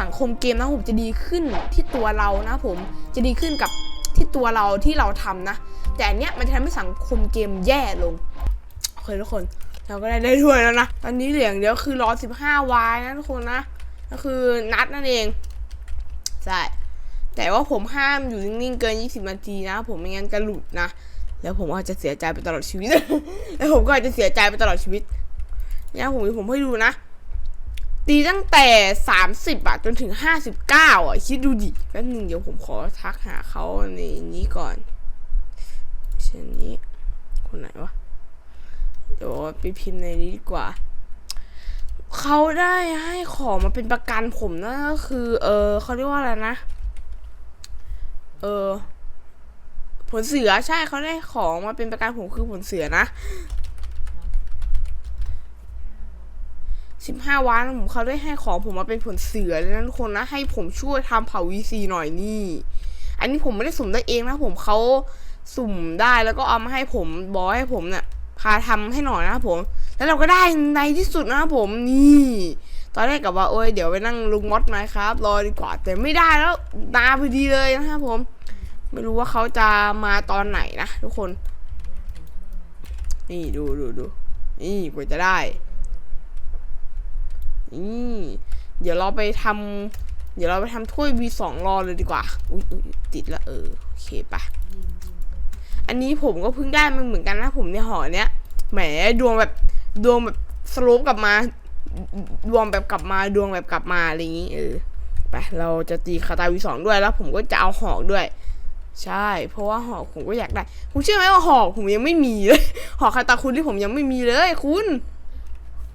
สังคมเกมนะผมจะดีขึ้นที่ตัวเรานะผมจะดีขึ้นกับที่ตัวเราที่เราทำนะ แต่อันเนี้ยมันจะทำให้สังคมเกมแย่ลงโอเคทุกคนเราก็ได้ได้ด้วยแล้วนะตอนนี้เหลืองเดียวคือรอ15วายนะทุกคนนะก็คือนัดนั่นเองใช่แต่ว่าผมห้ามอยู่นิ่งๆเกิน 20 นาทีนะ ผมไม่งั้นจะหลุดนะ แล้วผมอาจจะเสียใจไปตลอดชีวิต แล้วผมก็อาจจะเสียใจไปตลอดชีวิตเนี่ยผมผมให้ดูนะ ตีตั้งแต่ 30อะจนถึง 59อะคิดดูดิแป๊บนึงเดี๋ยวผมขอทักหาเขาในนี้ก่อนเช่นนี้ คนไหนวะ เดี๋ยวไปพิมพ์ในนี้ดีกว่า เขาได้ให้ของมาเป็นประกันผมนะก็คือ เออเขาเรียกว่าอะไรนะ เออผลเสือใช่เขาได้ของมาเป็นประกันผมคือผลเสือนะ สิบห้าวันผมเขาได้ให้ของผมมาเป็นผลเสือเลยนะทุกคนนะให้ผมช่วยทำเผาวีซีหน่อยนี่ อันนี้ผมไม่ได้สุ่มได้เองนะผมเขาสุ่มได้แล้วก็เอามาให้ผมบอให้ผมเนี่ยพาทำให้หน่อยนะครับผม แล้วเราก็ได้ในที่สุดนะครับผมนี่ ตอนแรกกับว่าโอ้ยเดี๋ยวไปนั่งลุงมดไหมครับ รอดีกว่าแต่ไม่ได้แล้วนาพอดีเลยนะครับผม ไม่รู้ว่าเขาจะมาตอนไหนนะทุกคน นี่ดูดูดูนี่กว่าจะได้ นี่เดี๋ยวเราไปทำเดี๋ยวเราไปทำถ้วย V2 รอเลยดีกว่า อุ้ยติดละเออโอเคปะอันนี้ผมก็เพิ่งได้มันเหมือนกันนะผมในหอเนี้ยแหมดวงแบบดวงแบบสโลปกลับมา ดวงแบบกลับมาดวงแบบกลับมาอะไรอย่างงี้เออไปเราจะตีคาตา V2 ด้วยแล้ว ผมก็จะเอาหอกด้วย ใช่ เพราะว่าหอกผมก็อยากได้ คุณเชื่อไหมว่าหอกผมยังไม่มีเลย หอกคาตาคุณที่ผมยังไม่มีเลยคุณ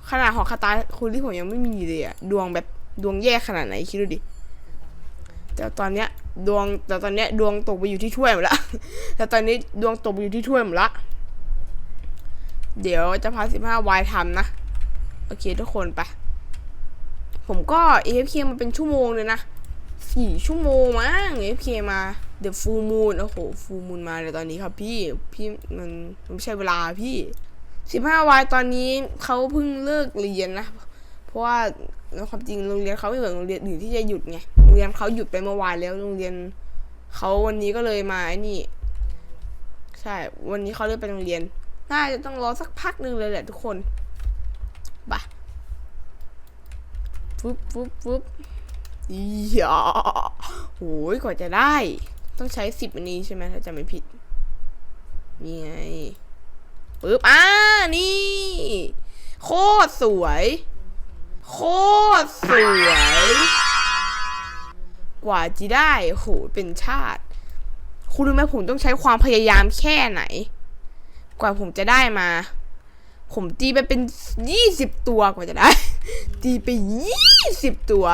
ขนาดหอกคาตาคุณที่ผมยังไม่มีเลยอะดวงแบบดวงแย่ขนาดไหนคิดดูดิ แต่ตอนเนี้ยดวงแต่ตอนเนี้ยดวงตกไปอยู่ที่ถ้วยหมดละ แต่ตอนนี้ดวงตกไปอยู่ที่ถ้วยหมดละ เดี๋ยวจะพาสิบห้าวายทำนะ โอเคทุกคนไป ผมก็ AFK มาเป็นชั่วโมงเลยนะสี่ชั่วโมงมั้ง AFK มา The Full Moon โอ้โห Full Moon มาเลยตอนนี้ครับพี่ พี่มันมันไม่ใช่เวลาพี่ สิบห้าวายตอนนี้เขาเพิ่งเลิกเรียนนะ เพราะว่าความจริงโรงเรียนเขาไม่เหมือนโรงเรียนอื่นที่จะหยุดไงโรงเรียนเขาหยุดไปเมื่อวานแล้วโรงเรียนเขาวันนี้ก็เลยมาไอ้นี่ ใช่ วันนี้เขาเลิกไปโรงเรียน น่าจะต้องรอสักพักหนึ่งเลยแหละทุกคนไปฟึบฟึบฟึบอีหยาโหยกว่าจะได้ ต้องใช้สิบอันนี้ใช่ไหมถ้าจำไม่ผิดนี่ไง ปึ๊บอ่านี่ โคตรสวย โคตรสวย กว่าจะได้โหเป็นชาติ คุณรู้ไหมผมต้องใช้ความพยายามแค่ไหน กว่าผมจะได้มา ผมตีไปเป็นยี่สิบตัวกว่าจะได้ ตีไปยี่สิบตัว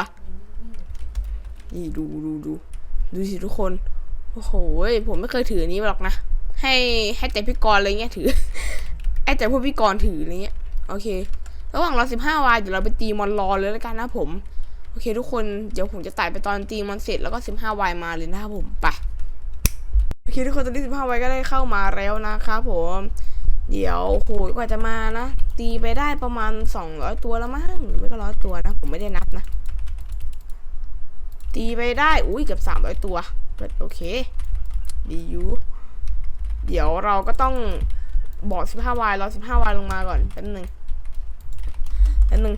นี่ดูดูดูดูสิทุกคน โอ้โห ผมไม่เคยถือนี้หรอกนะ ให้ให้แต่พี่กรณ์อะไรเงี้ยถือ ให้แต่พวกพี่กรถืออะไรเงี้ยโอเค ระหว่างรอสิบห้าวายเดี๋ยวเราไปตีมอนรอเลยแล้วกันนะผม โอเค ทุกคนเดี๋ยวผมจะไตัดไปตอนตีมอนเสร็จแล้วก็สิบห้าวายมาเลยนะครับผมไปโอเคทุกคนตอนนี้สิบห้าวายก็ได้เข้ามาแล้วนะครับผมเดี๋ยวโหยกว่าจะมานะตีไปได้ประมาณสองร้อยตัวแล้วมั้งหรือไม่ก็ร้อยตัวนะ ผมไม่ได้นับนะ ตีไปได้อุ้ยเกือบสามร้อยตัวโอเคดีอยู่เดี๋ยวเราก็ต้อง บอกสิบห้าวายรอสิบห้าวายลงมาก่อนแป๊บนึงแป๊บนึง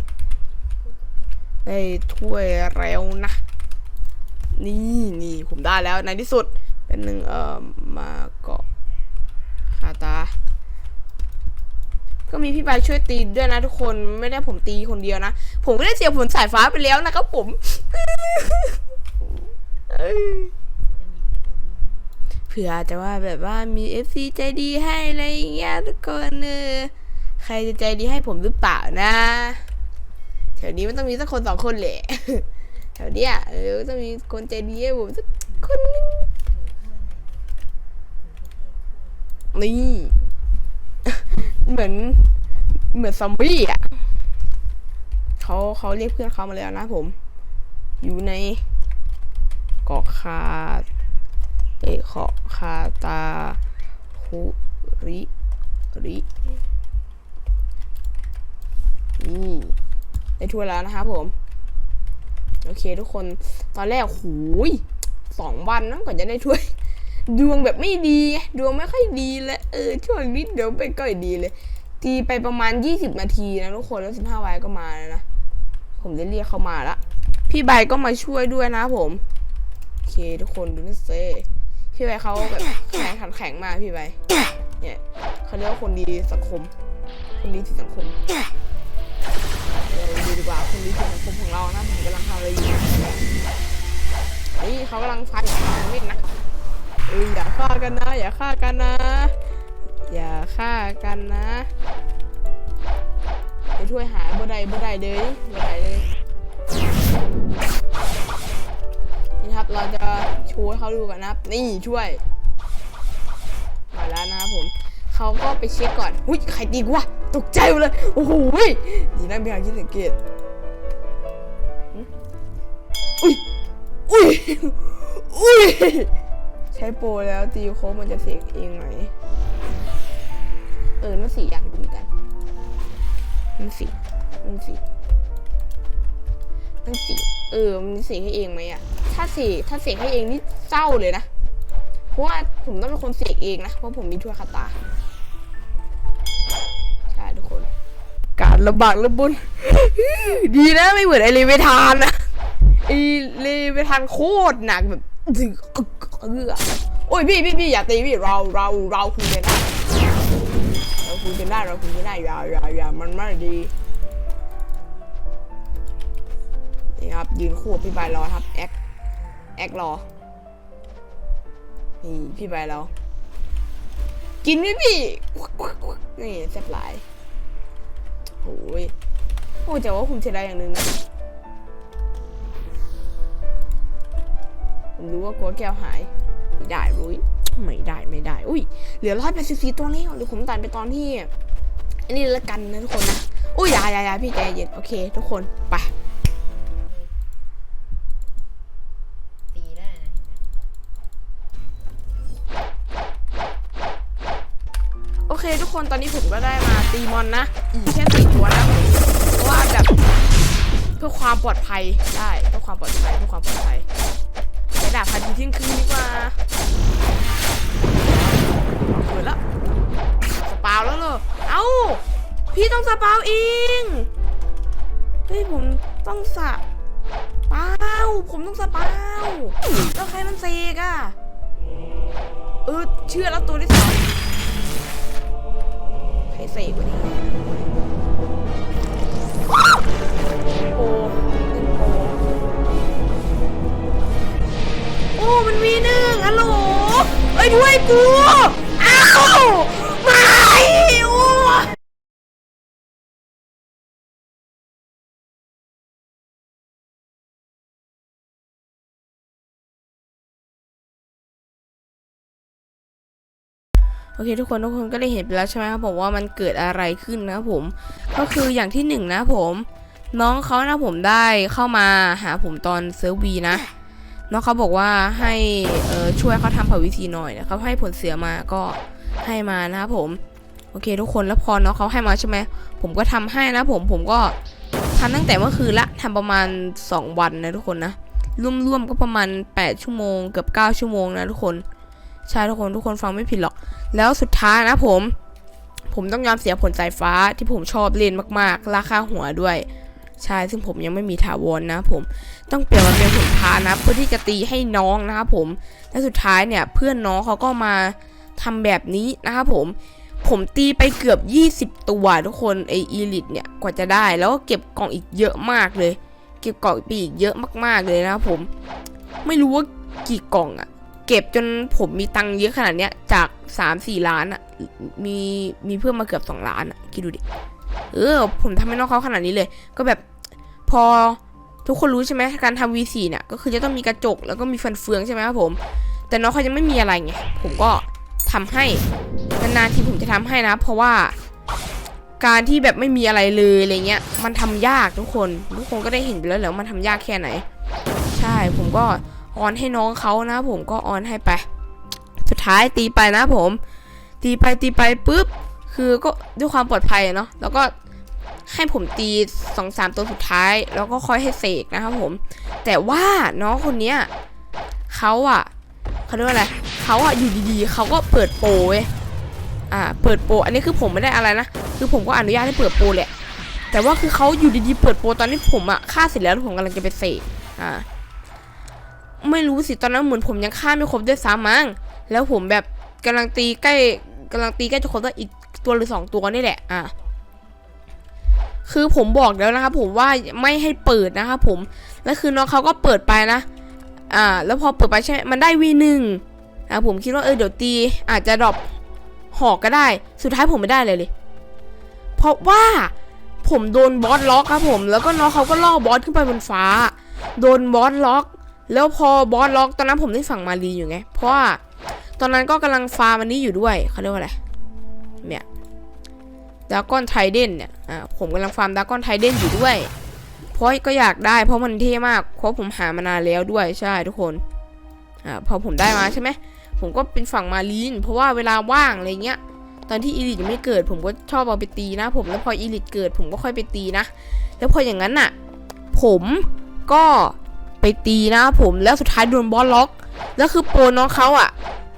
ได้ถ้วยแล้วนะ นี่นี่ผมได้แล้วในที่สุดแป๊บนึงเอ่อมาเกาะคาตา ก็มีพี่ใบช่วยตีด้วยนะทุกคนไม่ได้ผมตีคนเดียวนะ ผมก็ได้เสียผลสายฟ้าไปแล้วนะครับผม ผื่อจะว่าแบบว่ามี FC ใจดีให้อะไรอย่างเงี้ยทุกคนเออใครจะใจดีให้ผมหรือเปล่านะแถวนี้มันต้องมีสักคนสองคนแหละแถวเนี้ยเออต้องมีคนใจดีให้ผมสักคนนึงนี่เหมือนเหมือนซอมบี้อะเขาเขาเรียกเพื่อนเขามาแล้วนะผม อยู่ในเกาะคา เอะเกาะคาตาคุริรินี่ได้ถ้วยแล้วนะครับผม โอเคทุกคนตอนแรกหูยสองวันนะก่อนจะได้ถ้วย ดวงแบบไม่ดี ดวงไม่ค่อยดีเลยเออช่วงนี้เดี๋ยวไปก่อยดีเลย ตีไปประมาณ 20 นาทีนะทุกคนแล้ว15วันก็มาแล้วนะ ผมได้เรียกเขามาละพี่ใบก็มาช่วยด้วยนะผม โอเคทุกคนดูนี่เซ่ พี่ใบเขาแบบแข็งขันแข็งมากพี่ใบเนี่ยเขาเรียกว่าคนดีสังคม คนดีที่สังคมเดี๋ยวดูดีกว่าคนดีที่สังคมของเรานะผมกำลังทำอะไรอยู่นี่เขากำลังฟันของเล่นะเอ้ยอย่าฆ่ากันนะ อย่าฆ่ากันนะ อย่าฆ่ากันนะไปช่วยหาบ่ได้บ่ได้เลยบ่ได้เลย เราจะโชว์ให้เขาดูกันนะนี่ช่วยมาแล้วนะครับผมเขาก็ไปเช็คก่อนอุ้ยใครตีกูวะตกใจเลยโอ้โหยดีนะไม่หาคิดสังเกตอุ้ยอุ้ยอุ้ยใช้โปรแล้วตีโค้มันจะเสกเองไหมเออนั่นสิอยากดูเหมือนกันนั่นสินั่นสิ นั่นสิเออมันเสกให้เองไหมอะถ้าเสกถ้าเสกให้เองนี่เศร้าเลยนะเพราะว่าผมต้องเป็นคนเสกเองนะเพราะผมมีทั่วคาตาใช่ทุกคน การระบากระบุนดีนะไม่เหมือนไอเลเวทานนะไอเลเวทานโคตรหนักแบบถึงเออโอ้ยพี่พี่พี่อย่าตีพี่เราเราเราคุยกันได้เราคุยกันได้เราคุยกันได้อย่าอย่าอย่ามันไม่ดี นี่ครับ ยืนคู่พี่ใบรอครับแอคแอครอนี่พี่ใบเรากินไหมพี่นี่แซ่บหลายโอ้ยโอ้แต่ว่าคุณเสียดายอย่างหนึ่งนะผมรู้ว่ากลัวแก้วหาย ไม่ได้รุ้ยไม่ได้ไม่ได้ อุ้ยเหลือร้อยแปดสิบสี่ตัวแล้วเดี๋ยวผมตัดไปตอนที่อันนี้ละกันนะทุกคนนะ อุ้ยอย่าอย่าอย่าพี่ใจเย็น โอเค ทุกคน ไป เคทุกคนตอนนี้ผมก็ได้มาตีมอนนะอีกแค่สี่ตัวนะเพราะว่าแบบเพื่อความปลอดภัยได้เพื่อความปลอดภัยเพื่อความปลอดภัยใช้ดาบพันทีทิ้งคืนดีกว่าเปิดละสปาวแล้วเหรอเอ้าพี่ต้องสปาวเองเฮ้ยผมต้องสะปาวผมต้องสปาวแล้วใครมันเซกอะเออเชื่อแล้วตัวที่สอง ใครเสกวันนี้โอ้โอ้มันมีหนึ่งฮัลโหลไอ้ด้วยกู อ้าว โอเคทุกคนทุกคนก็ได้เห็นไปแล้วใช่ไหมครับผมว่ามันเกิดอะไรขึ้นนะครับผม ก็คืออย่างที่หนึ่งนะผม น้องเขานะผมได้เข้ามาหาผมตอนเซิร์ฟวีนะน้องเขาบอกว่าให้เออช่วยเขาทำผ่าวิธีหน่อยนะเขาให้ผลเสียมาก็ให้มานะครับผมโอเค ทุกคนแล้วพอน้องเขาให้มาใช่ไหมผมก็ทำให้นะผมผมก็ทำตั้งแต่เมื่อคืนละทำประมาณ 2 วันนะทุกคนนะร่วมๆก็ประมาณ 8 ชั่วโมงเกือบ9ชั่วโมงนะทุกคน ใช่ทุกคนทุกคนฟังไม่ผิดหรอก แล้วสุดท้ายนะผม ผมต้องยอมเสียผลสายฟ้าที่ผมชอบเล่นมากๆ ราคาหัวด้วยใช่ซึ่งผมยังไม่มีถาวรนะผมต้องเปลี่ยนมาเป็นผลพานะ เพื่อที่จะตีให้น้องนะครับผม และสุดท้ายเนี่ยเพื่อนน้องเขาก็มาทำแบบนี้นะครับผม ผมตีไปเกือบ 20 ตัวทุกคนไออีลิทเนี่ยกว่าจะได้ แล้วก็เก็บกล่องอีกเยอะมากเลย เก็บกล่องปีอีกเยอะมากๆเลยนะครับผม ไม่รู้ว่ากี่กล่องอะ เก็บจนผมมีตังค์เยอะขนาดเนี้ย จาก3-4ล้านอะมีมีเพิ่มมาเกือบ2ล้านอะคิดดูดิ เออ ผมทำให้น้องเขาขนาดนี้เลย ก็แบบพอทุกคนรู้ใช่ไหมการทำ V4 เนี่ยก็คือจะต้องมีกระจกแล้วก็มีฟันเฟืองใช่ไหมครับผม แต่น้องเขายังไม่มีอะไรไงผมก็ทำให้นานๆที่ผมจะทำให้นะ เพราะว่าการที่แบบไม่มีอะไรเลยอะไรเงี้ย มันทำยากทุกคน ทุกคนก็ได้เห็นไปแล้วแหละว่ามันทำยากแค่ไหน ใช่ผมก็ ออนให้น้องเขานะ ผมก็ออนให้ไป สุดท้ายตีไปนะผม ตีไปตีไปปุ๊บ คือก็ด้วยความปลอดภัยเนาะแล้วก็ให้ผมตีสองสามตัวสุดท้าย แล้วก็ค่อยให้เสกนะครับผม แต่ว่าน้องคนเนี้ยเขาอะเขาเรียกว่าอะไรเขาอะอยู่ดีๆเขาก็เปิดโปเว้ยอ่า เปิดโป อันนี้คือผมไม่ได้อะไรนะ คือผมก็อนุญาตให้เปิดโปแหละ แต่ว่าคือเขาอยู่ดีๆเปิดโปตอนที่ผมอะฆ่าเสร็จแล้วผมกำลังจะไปเสกอ่า ไม่รู้สิตอนนั้นเหมือนผมยังฆ่าไม่ครบด้วยซ้ำมั้งแล้วผมแบบกำลังตีใกล้กำลังตีใกล้จะครบแล้วอีกตัวหรือสองตัวนี่แหละอะคือผมบอกแล้วนะครับผมว่าไม่ให้เปิดนะครับผมแล้วคือน้องเขาก็เปิดไปนะ อ่า แล้วพอเปิดไปใช่มมันได้วีหนึ่งอ่าผมคิดว่าเออเดี๋ยวตี อาจจะดรอปหอกก็ได้ สุดท้ายผมไม่ได้เลยเลย เพราะว่าผมโดนบอสล็อกครับผม แล้วก็น้องเขาก็ล่อบอสขึ้นไปบนฟ้า โดนบอสล็อก แล้วพอบอสล็อกตอนนั้นผมได้ฝั่งมารีอยู่ไง เพราะว่าตอนนั้นก็กำลังฟาร์มอันนี้อยู่ด้วยเขาเรียกว่าอะไร เนี่ยดากอนไทเดนเนี่ย อ่า ผมกำลังฟาร์มดากอนไทเดนอยู่ด้วย เพราะก็อยากได้ เพราะมันเท่มาก เพราะผมหามานานแล้วด้วยใช่ทุกคน อ่า พอผมได้มาใช่ไหม ผมก็เป็นฝั่งมารีน เพราะว่าเวลาว่างอะไรเงี้ย ตอนที่อีลิทยังไม่เกิด ผมก็ชอบเอาไปตีนะ ผม แล้วพออีลิทเกิด ผมก็ค่อยไปตีนะ แล้วพออย่างนั้นน่ะ ผมก็ ไปตีนะผมแล้วสุดท้ายโดนบอสล็อก แล้วคือโปรน้องเขาอะ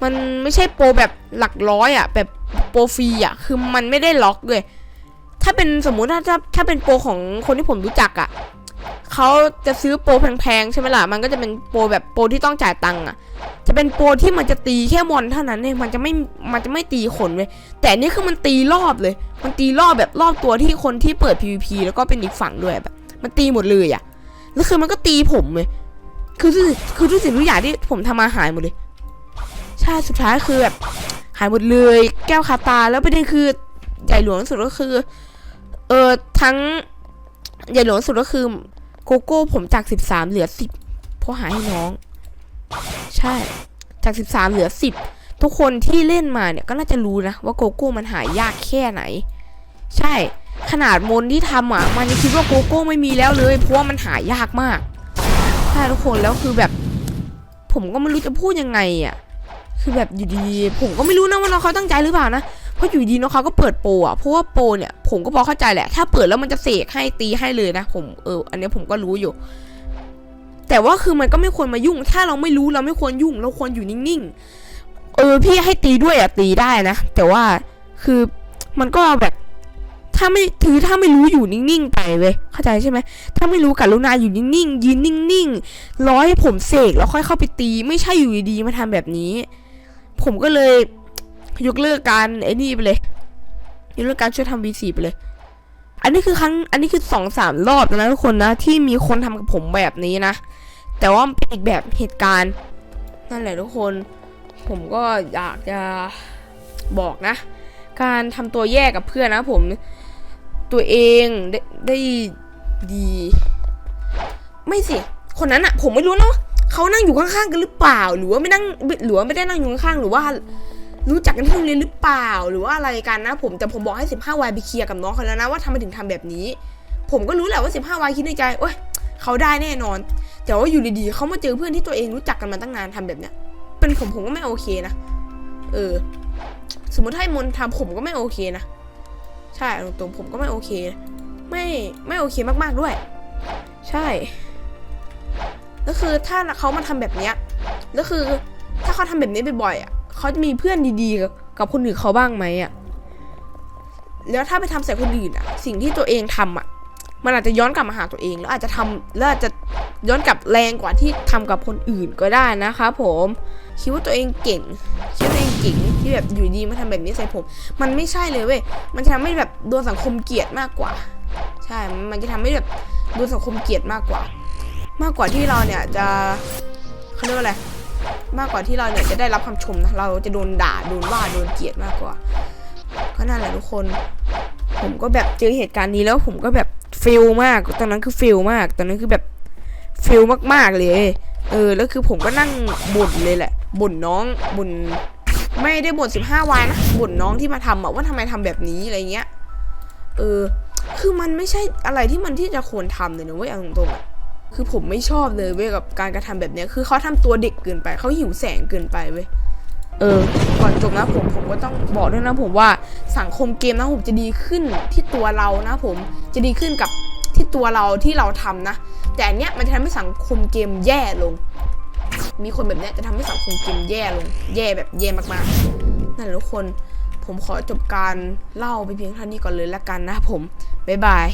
มันไม่ใช่โปรแบบหลักร้อยอะ แบบโปรฟรีอะ คือมันไม่ได้ล็อกเลย ถ้าเป็นสมมุติถ้าถ้าถ้าเป็นโปรของคนที่ผมรู้จักอะเขาจะซื้อโปรแพงๆใช่ไหมล่ะ มันก็จะเป็นโปรแบบโปรที่ต้องจ่ายตังค์อะ จะเป็นโปรที่มันจะตีแค่มอนเท่านั้นเองมันจะไม่ มันจะไม่ตีคนเว้ยแต่นนี่คือมันตีรอบเลย มันตีรอบแบบรอบตัวที่คนที่เปิด PVP แล้วก็เป็นอีกฝั่งด้วยแบบ มันตีหมดเลยอะ แล้วคือมันก็ตีผมเลยคือทุกคือทุกสิ่งทุกอย่างที่ผมทำมาหายหมดเลย ใช่สุดท้ายคือแบบหายหมดเลย แก้วคาตาแล้วประเด็นคือใหญ่หลวงสุดก็คือ เออทั้งใหญ่หลวงสุดก็คือโกโก้ผมจากสิบสามเหลือสิบเพราะหายให้น้อง ใช่ จากสิบสามเหลือสิบทุกคนที่เล่นมาเนี่ยก็น่าจะรู้นะว่าโกโก้มันหายยากแค่ไหน ใช่ ขนาดมนที่ทำอะ มันยังคิดว่าโกโก้ไม่มีแล้วเลย เพราะว่ามันหายากมากใช่ทุกคนแล้วคือแบบ ผมก็ไม่รู้จะพูดยังไงอะ คือแบบอยู่ดีผมก็ไม่รู้นะว่าน้องเขาตั้งใจหรือเปล่านะเพราะอยู่ดีน้องเขาก็เปิดโปอะเพราะว่าโปเนี่ยผมก็พอเข้าใจแหละ ถ้าเปิดแล้วมันจะเสกให้ตีให้เลยนะผมเออ อันนี้ผมก็รู้อยู่ แต่ว่าคือมันก็ไม่ควรมายุ่ง ถ้าเราไม่รู้เราไม่ควรยุ่ง เราควรอยู่นิ่งๆเออพี่ให้ตีด้วยอะตีได้นะแต่ว่าคือมันก็แบบ ถ้าไม่ถือถ้าไม่รู้อยู่นิ่งๆไปเว้ยเข้าใจใช่ไหมถ้าไม่รู้กรุณาอยู่นิ่งๆยืนนิ่งๆรอให้ผมเสกแล้วค่อยเข้าไปตี ไม่ใช่อยู่ดีๆมาทำแบบนี้ ผมก็เลยยกเลิกการไอ้นี่ไปเลยยกเลิกการช่วยทำ V4 ไปเลย อันนี้คือครั้งอันนี้คือสองสามรอบนะทุกคนนะ ที่มีคนทำกับผมแบบนี้นะ แต่ว่ามันเป็นอีกแบบเหตุการณ์ นั่นแหละทุกคน ผมก็อยากจะบอกนะ การทำตัวแยกกับเพื่อนนะผม ตัวเองได้ได้ดี ไม่สิ คนนั้นอะผมไม่รู้นะว่าเขานั่งอยู่ข้างๆกันหรือเปล่า หรือว่าไม่นั่งหรือว่าไม่ได้นั่งอยู่ข้างๆหรือว่า รู้จักกันที่โรงเรียนหรือเปล่า หรือว่าอะไรกันนะ ผมแต่ผมบอกให้15วายไปเคลียร์กับน้องเขาแล้วนะว่าทำไมถึงทำแบบนี้ ผมก็รู้แหละว่า15วายคิดในใจโอ๊ยเขาได้แน่นอน แต่ว่าอยู่ดีๆเขามาเจอเพื่อนที่ตัวเองรู้จักกันมาตั้งนานทำแบบเนี้ย เป็นผมผมก็ไม่โอเคนะ เออ สมมติให้มนต์ทำผมก็ไม่โอเคนะ ใช่ตรงๆผมก็ไม่โอเค ไม่ไม่โอเคมากๆด้วย ใช่แล้วคือถ้าเขามาทำแบบเนี้ยแล้วคือถ้าเขาทำแบบนี้บ่อยๆอะเขาจะมีเพื่อนดีๆ กับกับคนอื่นเขาบ้างไหมอะแล้วถ้าไปทำใส่คนอื่นอะ สิ่งที่ตัวเองทำอะ มันอาจจะย้อนกลับมาหาตัวเอง แล้วอาจจะทำแล้วอาจจะ ย้อนกลับแรงกว่าที่ทำกับคนอื่นก็ได้นะคะผมคิดว่าตัวเองเก่งคิดว่าตัวเองเก่งที่แบบอยู่ดีมาทำแบบนี้ใส่ผม มันไม่ใช่เลยเว้ยมันจะทำให้แบบโดนสังคมเกลียดมากกว่า ใช่ มันจะทำให้แบบโดนสังคมเกลียดมากกว่า มากกว่าที่เราเนี่ยจะเขาเรียกว่าอะไรมากกว่าที่เราเนี่ยจะได้รับคำชมนะเราจะโดนด่าโดนว่าโดนเกลียดมากกว่าก็นั่นแหละทุกคน ผมก็แบบเจอเหตุการณ์นี้แล้วผมก็แบบฟิลมากตอนนั้นคือฟิลมากตอนนั้นคือแบบ ฟิลมากๆเลย เออ แล้วคือผมก็นั่งบ่นเลยแหละ บ่นน้อง บ่น ไม่ได้บ่นสิบห้าวายนะ บ่นน้องที่มาทำอะว่าทำไมทำแบบนี้อะไรเงี้ย เออ คือมันไม่ใช่อะไรที่มันที่จะควรทำเลยนะเว้ยเอาตรงๆอะคือผมไม่ชอบเลยเว้ยกับการกระทำแบบเนี้ยคือเขาทำตัวเด็กเกินไป เขาหิวแสงเกินไปเว้ย เออ ก่อนจบนะผมผมก็ต้องบอกด้วยนะผมว่าสังคมเกมนะผมจะดีขึ้นที่ตัวเรานะผมจะดีขึ้นกับที่ตัวเราที่เราทำนะ แต่อันเนี้ยมันจะทำให้สังคมเกมแย่ลง มีคนแบบเนี้ยจะทำให้สังคมเกมแย่ลง แย่แบบแย่มากๆ นั่นแหละทุกคน ผมขอจบการเล่าไปเพียงเท่านี้ก่อนเลยละกันนะผม บ๊ายบาย